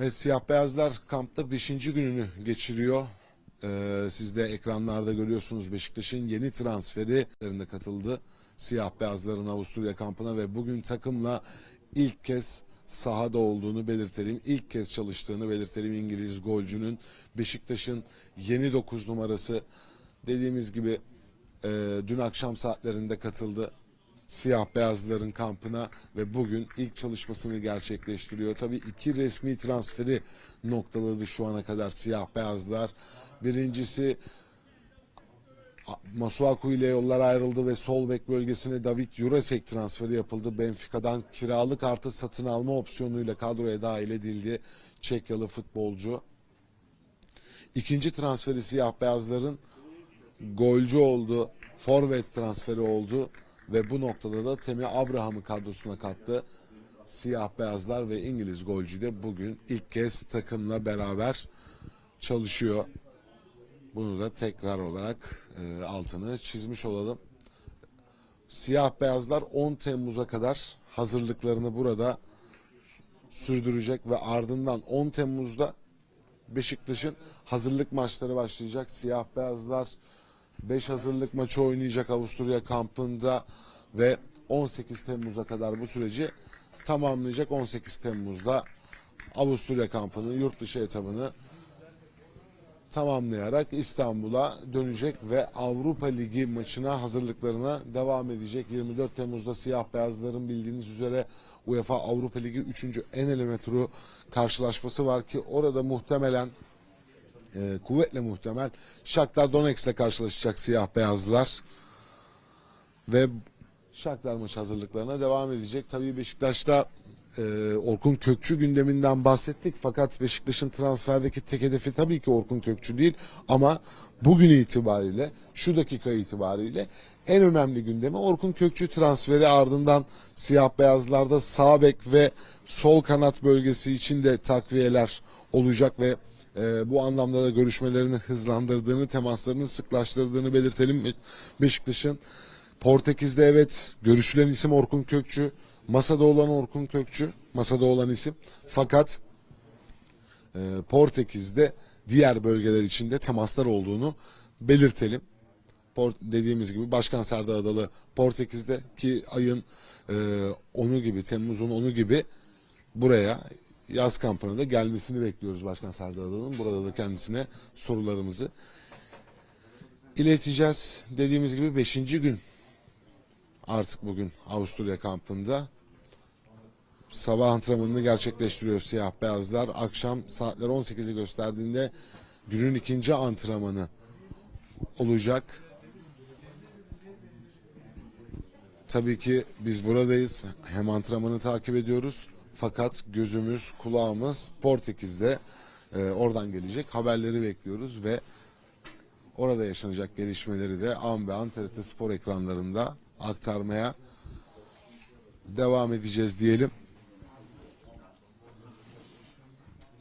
Evet, Siyah Beyazlar kampta 5. gününü geçiriyor. Ee, siz de ekranlarda görüyorsunuz Beşiktaş'ın yeni transferi katıldı. Siyah Beyazların Avusturya kampına ve bugün takımla ilk kez sahada olduğunu belirtelim. İlk kez çalıştığını belirtelim İngiliz golcünün. Beşiktaş'ın yeni 9 numarası dediğimiz gibi e, dün akşam saatlerinde katıldı siyah beyazların kampına ve bugün ilk çalışmasını gerçekleştiriyor. Tabii iki resmi transferi noktaladı şu ana kadar siyah beyazlar. Birincisi Masuaku ile yollar ayrıldı ve sol bek bölgesine David Jurasek transferi yapıldı. Benfica'dan kiralık artı satın alma opsiyonuyla kadroya dahil edildi. Çekyalı futbolcu. İkinci transferi siyah beyazların golcü oldu. Forvet transferi oldu ve bu noktada da Temi Abraham'ı kadrosuna kattı. Siyah beyazlar ve İngiliz golcü de bugün ilk kez takımla beraber çalışıyor. Bunu da tekrar olarak e, altını çizmiş olalım. Siyah beyazlar 10 Temmuz'a kadar hazırlıklarını burada sürdürecek ve ardından 10 Temmuz'da Beşiktaş'ın hazırlık maçları başlayacak. Siyah beyazlar 5 hazırlık maçı oynayacak Avusturya kampında ve 18 Temmuz'a kadar bu süreci tamamlayacak. 18 Temmuz'da Avusturya kampının yurt dışı etabını tamamlayarak İstanbul'a dönecek ve Avrupa Ligi maçına hazırlıklarına devam edecek. 24 Temmuz'da siyah beyazların bildiğiniz üzere UEFA Avrupa Ligi 3. en eleme turu karşılaşması var ki orada muhtemelen e, kuvvetle muhtemel. Shakhtar Donetsk'le karşılaşacak siyah beyazlar. Ve Shakhtar maçı hazırlıklarına devam edecek. Tabii Beşiktaş'ta e, Orkun Kökçü gündeminden bahsettik. Fakat Beşiktaş'ın transferdeki tek hedefi tabii ki Orkun Kökçü değil. Ama bugün itibariyle şu dakika itibariyle en önemli gündemi Orkun Kökçü transferi. Ardından siyah beyazlarda sağ bek ve sol kanat bölgesi için de takviyeler olacak ve e, bu anlamda da görüşmelerini hızlandırdığını, temaslarını sıklaştırdığını belirtelim. Beşiktaş'ın Portekiz'de evet görüşülen isim Orkun Kökçü. Masada olan Orkun Kökçü. Masada olan isim. Fakat e, Portekiz'de diğer bölgeler içinde temaslar olduğunu belirtelim. Port, dediğimiz gibi Başkan Serdar Adalı Portekiz'de ki ayın e, 10'u gibi Temmuz'un 10'u gibi buraya yaz kampına da gelmesini bekliyoruz Başkan Serdar Adalı'nın. Burada da kendisine sorularımızı ileteceğiz. Dediğimiz gibi 5. gün artık bugün Avusturya kampında sabah antrenmanını gerçekleştiriyor siyah beyazlar. Akşam saatler 18'i gösterdiğinde günün ikinci antrenmanı olacak. Tabii ki biz buradayız. Hem antrenmanı takip ediyoruz. Fakat gözümüz, kulağımız Portekiz'de. Ee, oradan gelecek haberleri bekliyoruz ve orada yaşanacak gelişmeleri de an be an TRT Spor ekranlarında aktarmaya devam edeceğiz diyelim.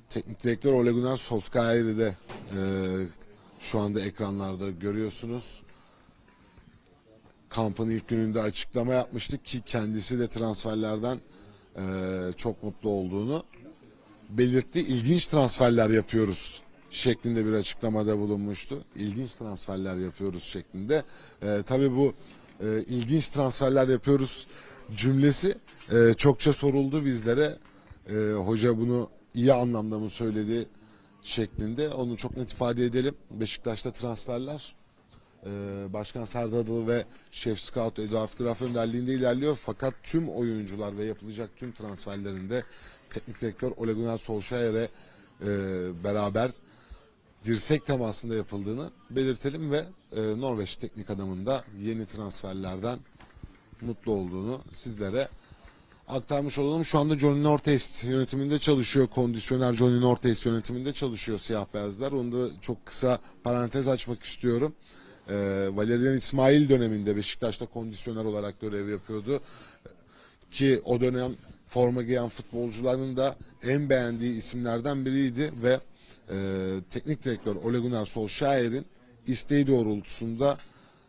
Teknik direktör Ole Gunnar Solskjaer'i de e, şu anda ekranlarda görüyorsunuz. Kampın ilk gününde açıklama yapmıştık ki kendisi de transferlerden e, çok mutlu olduğunu belirtti. İlginç transferler yapıyoruz şeklinde bir açıklamada bulunmuştu. İlginç transferler yapıyoruz şeklinde. E, tabii bu e, ilginç transferler yapıyoruz cümlesi e, çokça soruldu bizlere. E, hoca bunu iyi anlamda mı söyledi şeklinde. Onu çok net ifade edelim. Beşiktaş'ta transferler Başkan Serdar Adalı ve Şef Scout Eduard Graf önderliğinde ilerliyor. Fakat tüm oyuncular ve yapılacak tüm transferlerinde teknik direktör Ole Gunnar Solskjaer'e e, beraber dirsek temasında yapıldığını belirtelim ve e, Norveç teknik adamında yeni transferlerden mutlu olduğunu sizlere aktarmış olalım. Şu anda Johnny Nortest yönetiminde çalışıyor. Kondisyoner Johnny Nortest yönetiminde çalışıyor siyah beyazlar. Onu da çok kısa parantez açmak istiyorum. E, Valerian İsmail döneminde Beşiktaş'ta kondisyoner olarak görev yapıyordu. Ki o dönem forma giyen futbolcuların da en beğendiği isimlerden biriydi ve e, teknik direktör Ole Gunnar Solskjaer'in isteği doğrultusunda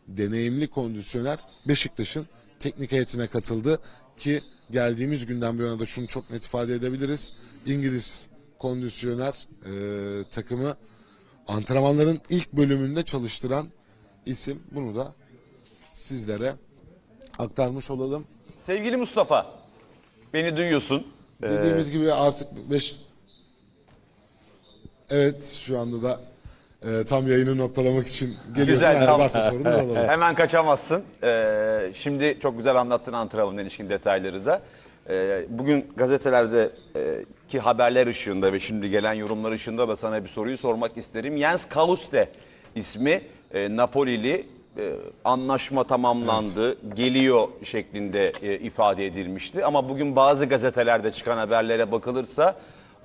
deneyimli kondisyoner Beşiktaş'ın teknik heyetine katıldı ki geldiğimiz günden bu yana da şunu çok net ifade edebiliriz. İngiliz kondisyoner e, takımı antrenmanların ilk bölümünde çalıştıran isim. Bunu da sizlere aktarmış olalım. Sevgili Mustafa, beni duyuyorsun. Dediğimiz gibi artık 5 Evet şu anda da e, tam yayını noktalamak için geliyorum. Güzel, Eğer tam- varsa sorunuz alalım. Hemen kaçamazsın. Ee, şimdi çok güzel anlattın antrenmanla ilişkin detayları da. Ee, bugün gazetelerde e, ki haberler ışığında ve şimdi gelen yorumlar ışığında da sana bir soruyu sormak isterim. Jens Kauste ismi e, Napolili e, anlaşma tamamlandı, geliyor şeklinde e, ifade edilmişti. Ama bugün bazı gazetelerde çıkan haberlere bakılırsa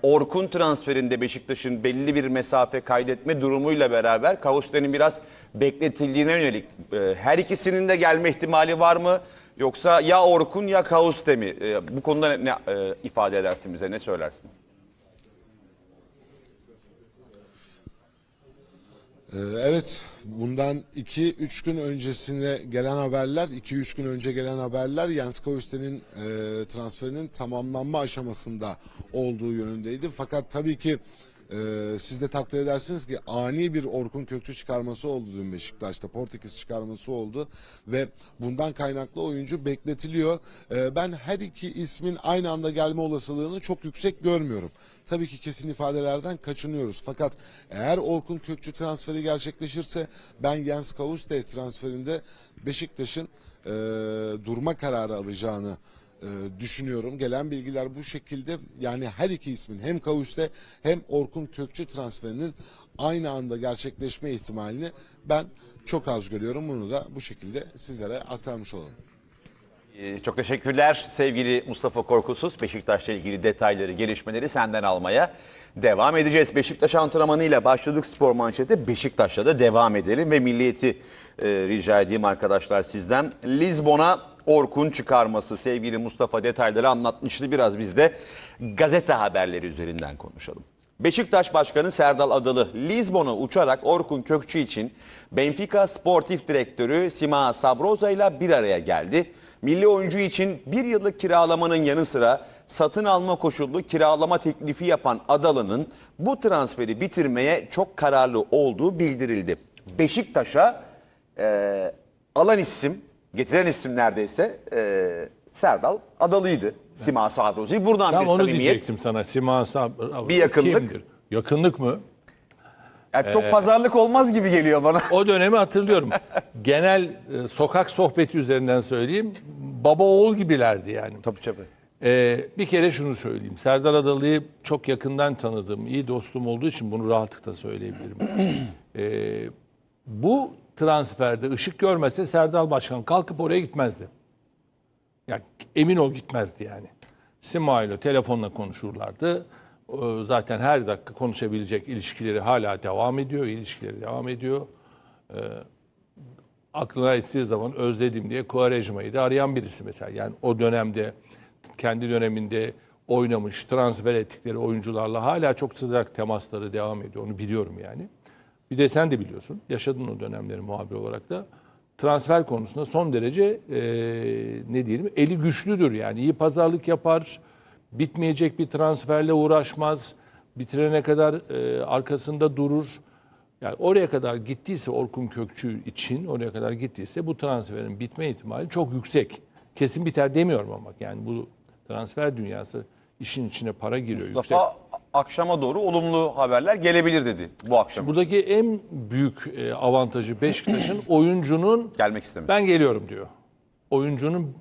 Orkun transferinde Beşiktaş'ın belli bir mesafe kaydetme durumuyla beraber Kavuste'nin biraz bekletildiğine yönelik e, her ikisinin de gelme ihtimali var mı? Yoksa ya Orkun ya Kavuste mi? E, bu konuda ne, ne, e, ifade edersin bize, ne söylersin? Ee, Evet, bundan 2-3 gün öncesine gelen haberler, 2-3 gün önce gelen haberler Jens Kauste'nin e, transferinin tamamlanma aşamasında olduğu yönündeydi. Fakat tabii ki e, siz de takdir edersiniz ki ani bir Orkun Kökçü çıkarması oldu dün Beşiktaş'ta. Portekiz çıkarması oldu ve bundan kaynaklı oyuncu bekletiliyor. E, ben her iki ismin aynı anda gelme olasılığını çok yüksek görmüyorum. Tabii ki kesin ifadelerden kaçınıyoruz. Fakat eğer Orkun Kökçü transferi gerçekleşirse ben Jens Kauste transferinde Beşiktaş'ın e, durma kararı alacağını e, düşünüyorum. Gelen bilgiler bu şekilde. Yani her iki ismin hem Kauste hem Orkun Kökçü transferinin aynı anda gerçekleşme ihtimalini ben çok az görüyorum. Bunu da bu şekilde sizlere aktarmış olalım. E, çok teşekkürler sevgili Mustafa Korkusuz. Beşiktaş'la ilgili detayları, gelişmeleri senden almaya devam edeceğiz. Beşiktaş antrenmanıyla başladık spor manşeti. Beşiktaş'la da devam edelim ve milliyeti e, rica edeyim arkadaşlar sizden. Lizbon'a Orkun çıkarması sevgili Mustafa detayları anlatmıştı. Biraz biz de gazete haberleri üzerinden konuşalım. Beşiktaş Başkanı Serdal Adalı Lizbon'a uçarak Orkun Kökçü için Benfica Sportif Direktörü Sima Sabroza ile bir araya geldi. Milli oyuncu için bir yıllık kiralamanın yanı sıra satın alma koşullu kiralama teklifi yapan Adalı'nın bu transferi bitirmeye çok kararlı olduğu bildirildi. Beşiktaş'a e, alan isim, getiren isim neredeyse e, Serdal Adalı'ydı. Sima Sabroza'yı buradan Tam bir onu samimiyet. diyecektim sana. Siman Sabri. Bir yakınlık. Kimdir? Yakınlık mı? Yani çok pazarlık olmaz gibi geliyor bana. O dönemi hatırlıyorum. Genel e, sokak sohbeti üzerinden söyleyeyim. Baba oğul gibilerdi yani. Tabii tabii. Ee, bir kere şunu söyleyeyim. Serdar Adalı'yı çok yakından tanıdığım, iyi dostum olduğu için bunu rahatlıkla söyleyebilirim. Ee, bu transferde ışık görmese Serdar Başkan kalkıp oraya gitmezdi. Ya emin ol gitmezdi yani. Sima ile telefonla konuşurlardı. Ee, Zaten her dakika konuşabilecek ilişkileri hala devam ediyor. İlişkileri devam ediyor. Ee, aklına estiği zaman özledim diye Quaresma'yı da arayan birisi mesela. Yani o dönemde kendi döneminde oynamış, transfer ettikleri oyuncularla hala çok sıcak temasları devam ediyor. Onu biliyorum yani. Bir de sen de biliyorsun. Yaşadın o dönemleri muhabir olarak da. Transfer konusunda son derece e, ne diyelim eli güçlüdür yani. iyi pazarlık yapar. Bitmeyecek bir transferle uğraşmaz. Bitirene kadar e, arkasında durur. Yani oraya kadar gittiyse Orkun Kökçü için oraya kadar gittiyse bu transferin bitme ihtimali çok yüksek. Kesin biter demiyorum ama yani bu transfer dünyası işin içine para giriyor yüksek. Akşama doğru olumlu haberler gelebilir dedi bu akşam. Buradaki en büyük e, avantajı Beşiktaş'ın oyuncunun Gelmek istemiş. ben geliyorum diyor. Oyuncunun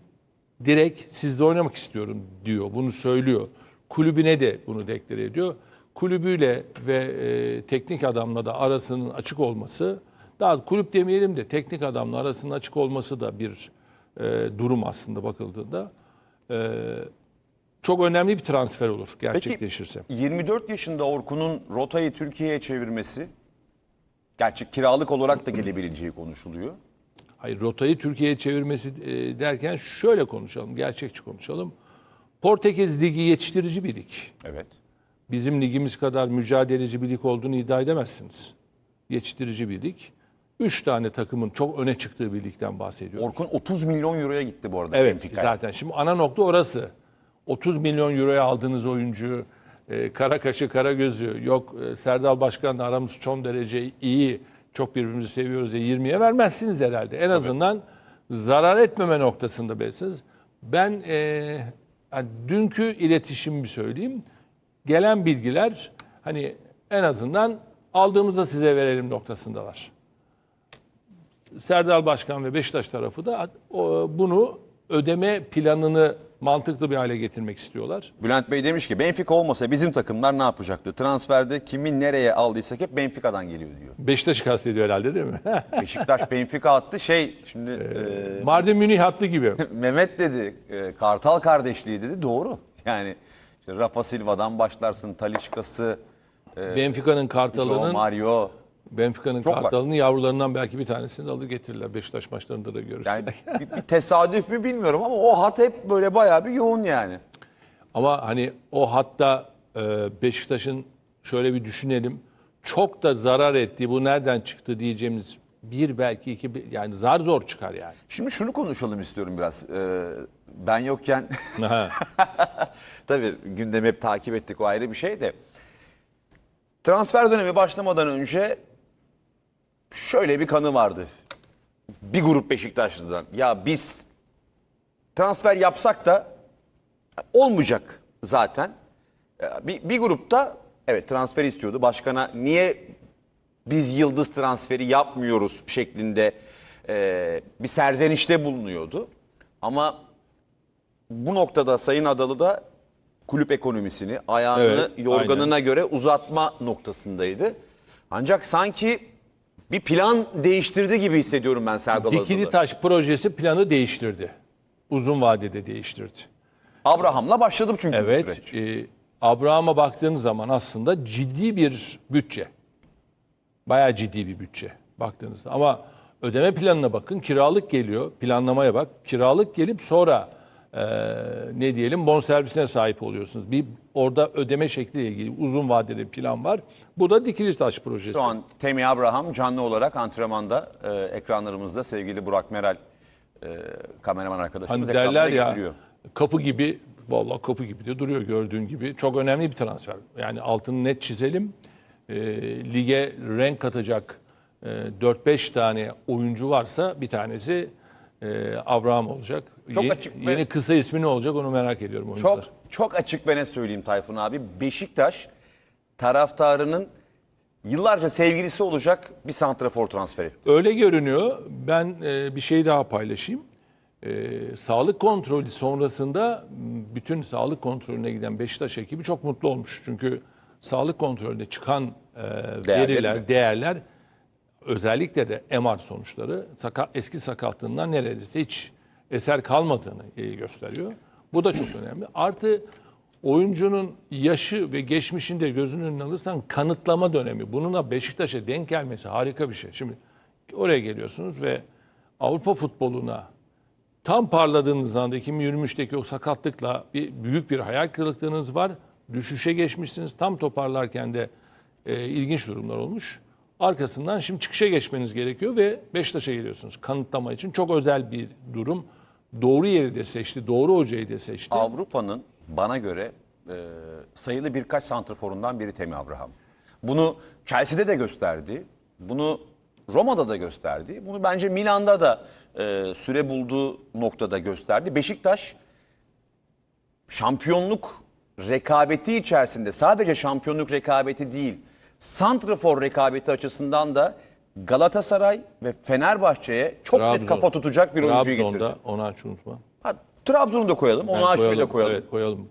direkt sizde oynamak istiyorum diyor. Bunu söylüyor. Kulübüne de bunu deklare ediyor. Kulübüyle ve e, teknik adamla da arasının açık olması, daha kulüp demeyelim de teknik adamla arasının açık olması da bir e, durum aslında bakıldığında. E, çok önemli bir transfer olur gerçekleşirse. 24 yaşında Orkun'un rotayı Türkiye'ye çevirmesi gerçi kiralık olarak da gelebileceği konuşuluyor. Hayır rotayı Türkiye'ye çevirmesi e, derken şöyle konuşalım, gerçekçi konuşalım. Portekiz Ligi yetiştirici bir lig. Evet. Bizim ligimiz kadar mücadeleci bir lig olduğunu iddia edemezsiniz. Yetiştirici bir lig. Üç tane takımın çok öne çıktığı bir ligden bahsediyoruz. Orkun 30 milyon euroya gitti bu arada Evet Benfica'ya. zaten şimdi ana nokta orası. 30 milyon euroya aldığınız oyuncu e, kara kaşı kara gözü yok e, Serdal Başkan'la aramız çok derece iyi çok birbirimizi seviyoruz diye 20'ye vermezsiniz herhalde. En azından zarar etmeme noktasında verirsiniz. Ben e, yani dünkü iletişimimi söyleyeyim. Gelen bilgiler hani en azından aldığımızda size verelim noktasındalar. Serdal Başkan ve Beşiktaş tarafı da bunu ödeme planını mantıklı bir hale getirmek istiyorlar. Bülent Bey demiş ki Benfica olmasa bizim takımlar ne yapacaktı? Transferde kimi nereye aldıysak hep Benfica'dan geliyor diyor. Beşiktaş'ı kastediyor herhalde değil mi? Beşiktaş Benfica attı şey şimdi e, Mardin Münih hattı gibi. Mehmet dedi e, Kartal kardeşliği dedi doğru. Yani işte Rafa Silva'dan başlarsın Talişka'sı, e, Benfica'nın Kartalı'nın Mario. Benfica'nın Çok var. Kartalı'nın yavrularından belki bir tanesini de alır getirirler. Beşiktaş maçlarında da görürüz. Yani bir, bir tesadüf mü bilmiyorum ama o hat hep böyle bayağı bir yoğun yani. Ama hani o hatta e, Beşiktaş'ın şöyle bir düşünelim. Çok da zarar ettiği bu nereden çıktı diyeceğimiz bir belki iki bir- yani zar zor çıkar yani. Şimdi şunu konuşalım istiyorum biraz. E, ben yokken Ha. Tabii gündemi hep takip ettik o ayrı bir şey de. Transfer dönemi başlamadan önce şöyle bir kanı vardı. Bir grup Beşiktaşlı'dan. Ya biz transfer yapsak da olmayacak zaten. Bir, bir grupta evet transfer istiyordu. Başkana niye biz yıldız transferi yapmıyoruz şeklinde e, bir serzenişte bulunuyordu. Ama bu noktada Sayın Adalı da kulüp ekonomisini ayağını Evet, yorganına göre uzatma noktasındaydı. Ancak sanki bir plan değiştirdi gibi hissediyorum ben Serdal Dikili Adalı. Taş projesi planı değiştirdi. Uzun vadede değiştirdi. Abraham'la başladım çünkü bu Evet, süreç. e, Abraham'a baktığınız zaman aslında ciddi bir bütçe. Bayağı ciddi bir bütçe baktığınızda. Ama ödeme planına bakın, kiralık geliyor. Planlamaya bak, kiralık gelip sonra e, ne diyelim bonservisine sahip oluyorsunuz. Bir orada ödeme şekliyle ilgili uzun vadeli plan var. Bu da dikili taş projesi. Şu an Temi Abraham canlı olarak antrenmanda e, ekranlarımızda sevgili Burak Meral e, kameraman arkadaşımız Hani derler ya getiriyor. kapı gibi vallahi kapı gibi de duruyor gördüğün gibi. Çok önemli bir transfer. Yani altını net çizelim. E, lige renk katacak e, 4-5 tane oyuncu varsa bir tanesi e, Abraham olacak. Çok Ye- açık ve- Yeni kısa ismi ne olacak onu merak ediyorum oyuncular. Çok çok açık ve net söyleyeyim Tayfun abi. Beşiktaş taraftarının yıllarca sevgilisi olacak bir santrafor transferi. Öyle görünüyor. Ben e, bir şey daha paylaşayım. E, sağlık kontrolü sonrasında m, bütün sağlık kontrolüne giden Beşiktaş ekibi çok mutlu olmuş. Çünkü sağlık kontrolünde çıkan e, veriler, mi? değerler özellikle de MR sonuçları saka- eski sakatlığından neredeyse hiç eser kalmadığını e, gösteriyor. Bu da çok önemli. Artı oyuncunun yaşı ve geçmişini de gözünün önüne alırsan kanıtlama dönemi. Bununla Beşiktaş'a denk gelmesi harika bir şey. Şimdi oraya geliyorsunuz ve Avrupa futboluna tam parladığınız anda 2023'teki o sakatlıkla bir büyük bir hayal kırıklığınız var. Düşüşe geçmişsiniz. Tam toparlarken de e, ilginç durumlar olmuş. Arkasından şimdi çıkışa geçmeniz gerekiyor ve Beşiktaş'a geliyorsunuz kanıtlama için. Çok özel bir durum. Doğru yeri de seçti, doğru hocayı da seçti. Avrupa'nın bana göre e, sayılı birkaç santraforundan biri Temi Abraham. Bunu Chelsea'de de gösterdi. Bunu Roma'da da gösterdi. Bunu bence Milan'da da e, süre bulduğu noktada gösterdi. Beşiktaş şampiyonluk rekabeti içerisinde sadece şampiyonluk rekabeti değil, santrafor rekabeti açısından da Galatasaray ve Fenerbahçe'ye çok net Trabzon. kafa tutacak bir oyuncuyu getirdi. Trabzon'da onu aç unutma. Ha, Trabzon'u da koyalım, Açı'yı da koyalım. Evet koyalım.